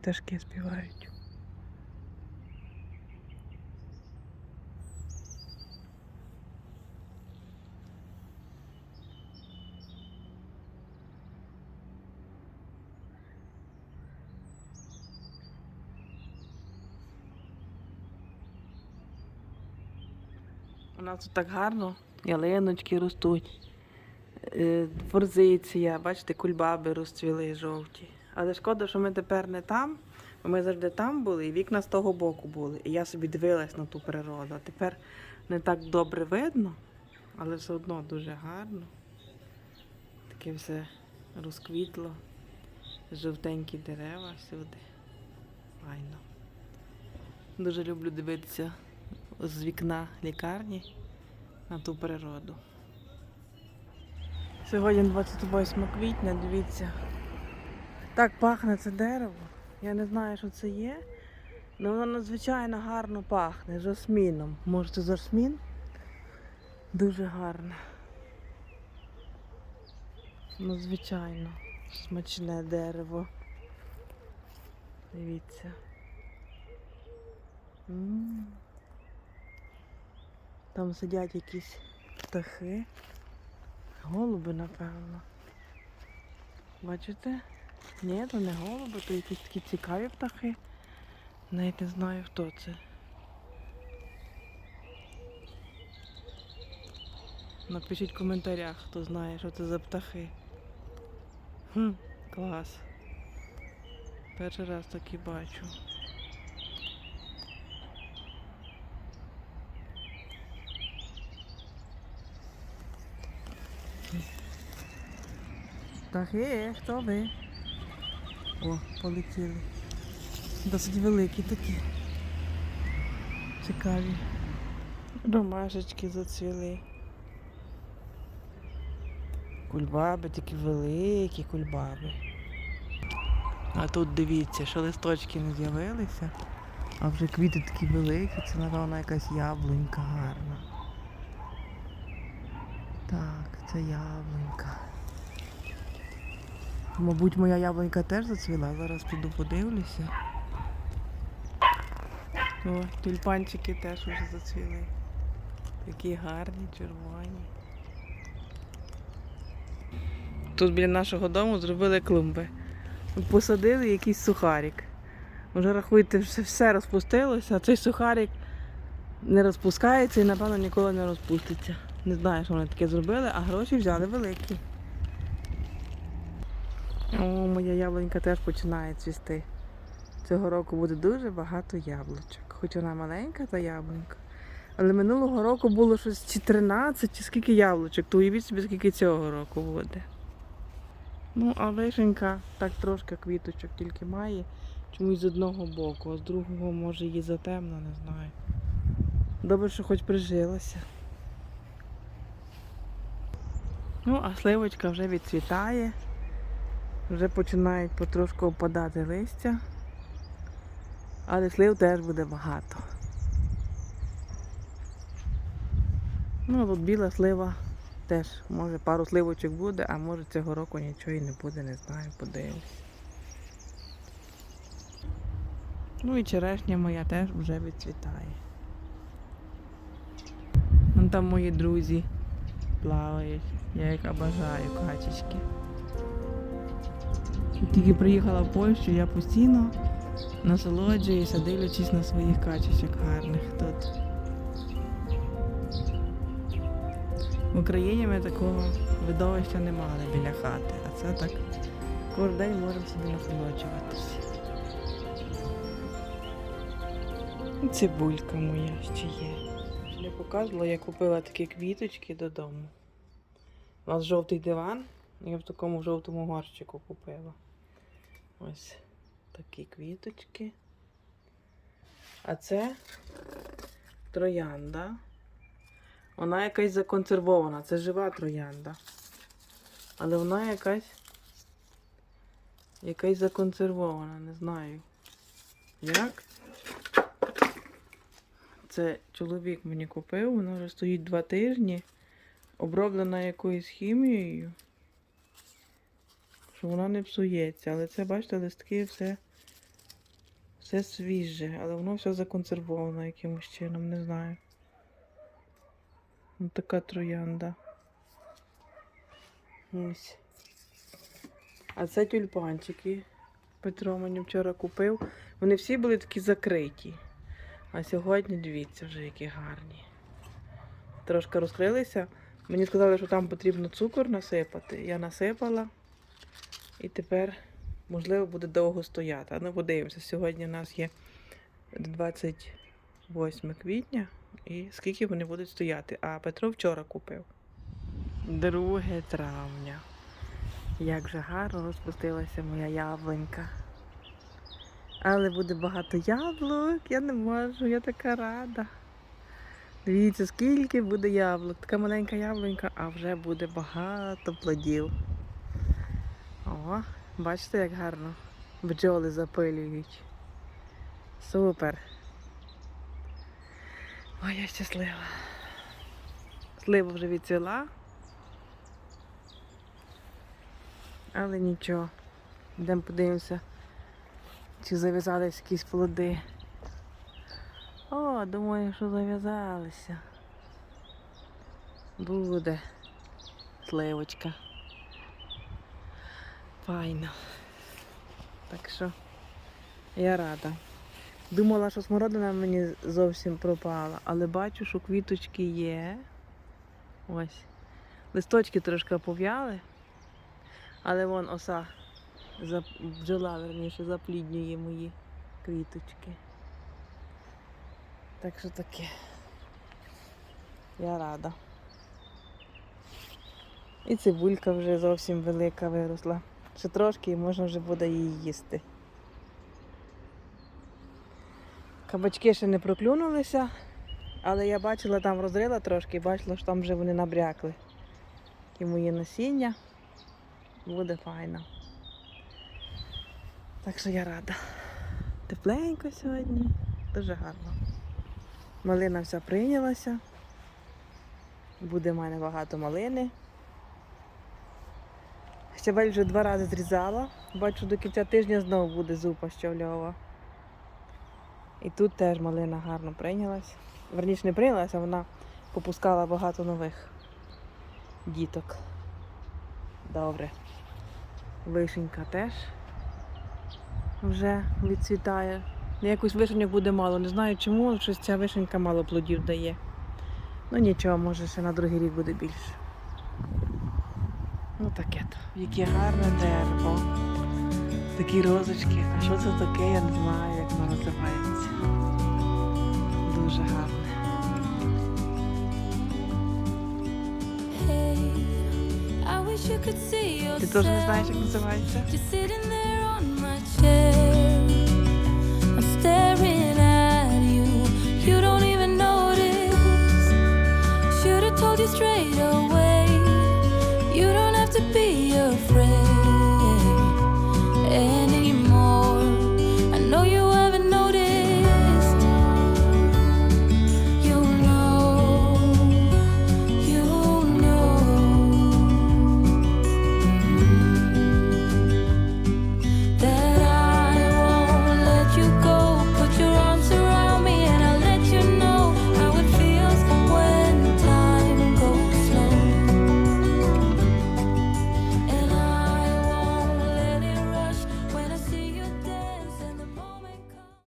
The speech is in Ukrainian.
пташки співають. У нас тут так гарно, ялиночки ростуть, е, форзиція, бачите, кульбаби розцвіли жовті. Але шкода, що ми тепер не там, бо ми завжди там були, і вікна з того боку були. І я собі дивилась на ту природу. А тепер не так добре видно, але все одно дуже гарно. Таке все розквітло, жовтенькі дерева всюди. Файно. Дуже люблю дивитися з вікна лікарні на ту природу. Сьогодні 28 квітня, дивіться. Так пахне це дерево. Я не знаю, що це є. але воно надзвичайно гарно пахне жасміном. Може це жасмін? Дуже гарне. Надзвичайно смачне дерево. Дивіться. Там сидять якісь птахи. Голуби, напевно. Бачите? Ні, то не голуби, то якісь такі цікаві птахи. Навіть не знаю хто це. Напишіть в коментарях, хто знає, що це за птахи. Хм, клас. Перший раз такі бачу. Птахи, хто ви? О, полетіли. Досить великі такі. Цікаві. Ромашечки зацвіли. Кульбаби такі великі кульбаби. А тут дивіться, що листочки не з'явилися, а вже квіти такі великі, це напевно якась яблунька гарна. Так, це яблунька. Мабуть, моя яблунька теж зацвіла, зараз піду подивлюся. О, тюльпанчики теж вже зацвіли. Такі гарні, червоні. Тут біля нашого дому зробили клумби. Посадили якийсь сухарик. Вже рахуйте, все, все розпустилося, а цей сухарик не розпускається і, напевно, ніколи не розпуститься. Не знаю, що вони таке зробили, а гроші взяли великі. О, моя яблунька теж починає цвісти. Цього року буде дуже багато яблучок. Хоч вона маленька, та яблунька. Але минулого року було щось чи 13, чи скільки яблучок, то уявіть собі, скільки цього року буде. Ну, а вишенька так трошки квіточок тільки має. Чомусь з одного боку, а з другого може її затемно, не знаю. Добре, що хоч прижилася. Ну, а сливочка вже відцвітає. Вже починають потрошку опадати листя. Але слив теж буде багато. Ну, тут біла слива теж. Може пару сливочок буде, а може цього року нічого і не буде, не знаю, подивимось. Ну і черешня моя теж вже відцвітає. Вон там мої друзі плавають. Я їх обожаю, качечки. Тільки приїхала в Польщу, я постійно насолоджуюся, дивлячись на своїх качечок гарних тут. В Україні ми такого видовища не мали біля хати, а це так кожен день можемо собі насолоджуватися. Цибулька моя ще є. Не показувала, я купила такі квіточки додому. У нас жовтий диван, я в такому жовтому горщику купила. Ось такі квіточки. А це троянда. Вона якась законсервована, це жива троянда. Але вона якась якась законсервована, не знаю. Як? Це чоловік мені купив, вона вже стоїть два тижні, оброблена якоюсь хімією, що вона не псується. Але це, бачите, листки все Все свіже, але воно все законсервовано якимось чином, не знаю. Ось така троянда. Ось. А це тюльпанчики. Петро мені вчора купив. Вони всі були такі закриті. А сьогодні дивіться вже, які гарні. Трошки розкрилися. Мені сказали, що там потрібно цукор насипати. Я насипала. І тепер, можливо, буде довго стояти. А ну подивимося. Сьогодні у нас є 28 квітня. І скільки вони будуть стояти. А Петро вчора купив. 2 травня. Як же гарно розпустилася моя яблунька. Але буде багато яблук, я не можу, я така рада. Дивіться, скільки буде яблук. Така маленька яблунька, а вже буде багато плодів. О, бачите, як гарно бджоли запилюють. Супер. Ой, я щаслива. Слива вже відцвіла. Але нічого. Йдемо подивимося, чи зав'язались якісь плоди. О, думаю, що зав'язалися. Буде сливочка. Файно. Так що я рада. Думала, що смородина мені зовсім пропала, але бачу, що квіточки є. Ось. Листочки трошки пов'яли. Але вон оса бджола, верніше, запліднює мої квіточки. Так що таке. Я рада. І цибулька вже зовсім велика виросла. Ще трошки і можна вже буде її їсти. Кабачки ще не проклюнулися, але я бачила, там розрила трошки і бачила, що там вже вони набрякли. І мої насіння. Буде файно. Так що я рада. Тепленько сьогодні, дуже гарно. Малина вся прийнялася. Буде в мене багато малини. Щавель вже два рази зрізала. Бачу, до кінця тижня знову буде зупа щавльова. І тут теж малина гарно прийнялась. Верніше не прийнялася, вона попускала багато нових діток. Добре. Вишенька теж вже відцвітає. Ну, Якось вишеньок буде мало. Не знаю чому, але щось ця вишенька мало плодів дає. Ну нічого, може ще на другий рік буде більше. Ну таке то. Яке гарне дерево. Такі розочки. А що це таке, я не знаю, як воно називається. Дуже гарне. Ти теж не знаєш, як називається?